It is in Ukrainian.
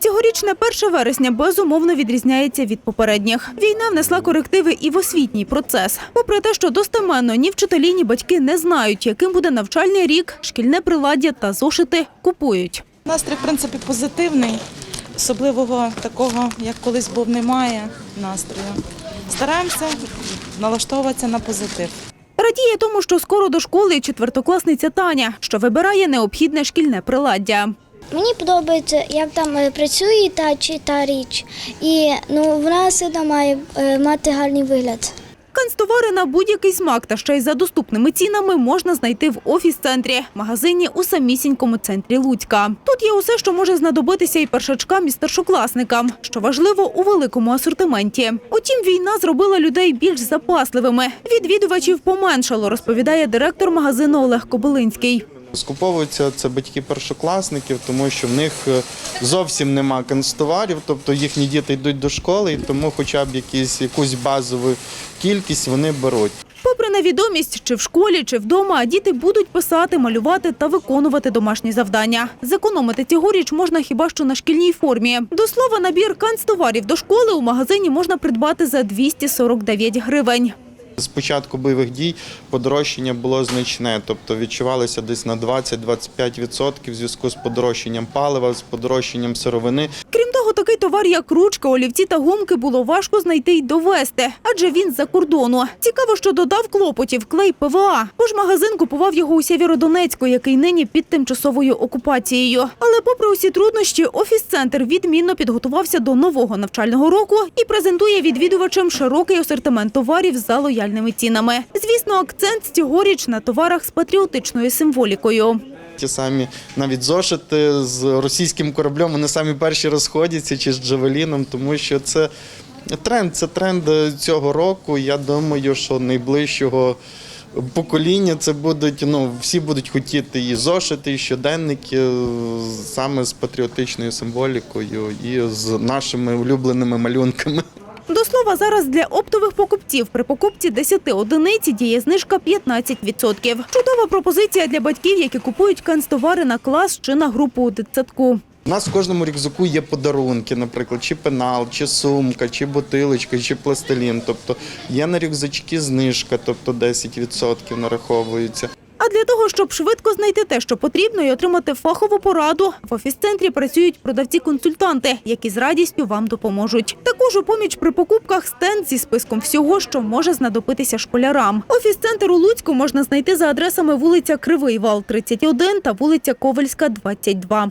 Цьогорічне 1 вересня безумовно відрізняється від попередніх. Війна внесла корективи і в освітній процес. Попри те, що достеменно ні вчителі, ні батьки не знають, яким буде навчальний рік, шкільне приладдя та зошити купують. Настрій, в принципі, позитивний. Особливого такого, як колись був, немає настрою. Стараємося налаштовуватися на позитив. Радіє тому, що скоро до школи четвертокласниця Таня, що вибирає необхідне шкільне приладдя. Мені подобається, як там е, працює та чи та річ, і ну вона все має е, мати гарний вигляд. Канцтовари на будь-який смак та ще й за доступними цінами можна знайти в офіс-центрі, магазині у самісінькому центрі Луцька. Тут є усе, що може знадобитися і першачкам, і старшокласникам, що важливо у великому асортименті. Утім, війна зробила людей більш запасливими. Відвідувачів поменшало, розповідає директор магазину Олег Кобилинський. Скуповуються це батьки першокласників, тому що в них е, зовсім нема канцтоварів, тобто їхні діти йдуть до школи, і тому хоча б якісь, якусь базову кількість вони беруть. Попри невідомість, чи в школі, чи вдома, діти будуть писати, малювати та виконувати домашні завдання. Зекономити цьогоріч можна хіба що на шкільній формі. До слова, набір канцтоварів до школи у магазині можна придбати за 249 гривень. З початку бойових дій подорожчання було значне, тобто відчувалося десь на 20-25% в зв'язку з подорожчанням палива, з подорожчанням сировини. Того, такий товар, як ручка, олівці та гумки, було важко знайти й довести, адже він з-за кордону. Цікаво, що додав клопотів клей ПВА. Бо ж магазин купував його у Сєвєродонецьку, який нині під тимчасовою окупацією. Але попри усі труднощі, офіс-центр відмінно підготувався до нового навчального року і презентує відвідувачам широкий асортимент товарів за лояльними цінами. Звісно, акцент цьогоріч на товарах з патріотичною символікою. Ті самі навіть зошити з російським кораблем, вони самі перші розходяться чи з Джавеліном, тому що це тренд, це тренд цього року. Я думаю, що найближчого покоління це будуть, ну, всі будуть хотіти і зошити, і щоденники е, саме з патріотичною символікою і з нашими улюбленими малюнками. До слова, зараз для оптових покупців при покупці 10 одиниць діє знижка 15%. Чудова пропозиція для батьків, які купують канцтовари на клас чи на групу у дитсадку. У нас в кожному рюкзаку є подарунки, наприклад, чи пенал, чи сумка, чи бутилочка, чи пластилін. Тобто є на рюкзачки знижка, тобто 10% нараховується. А для того, щоб швидко знайти те, що потрібно, і отримати фахову пораду, в офіс-центрі працюють продавці-консультанти, які з радістю вам допоможуть. Також у поміч при покупках стенд зі списком всього, що може знадобитися школярам. Офіс-центр у Луцьку можна знайти за адресами вулиця Кривий Вал, 31 та вулиця Ковальська, 22.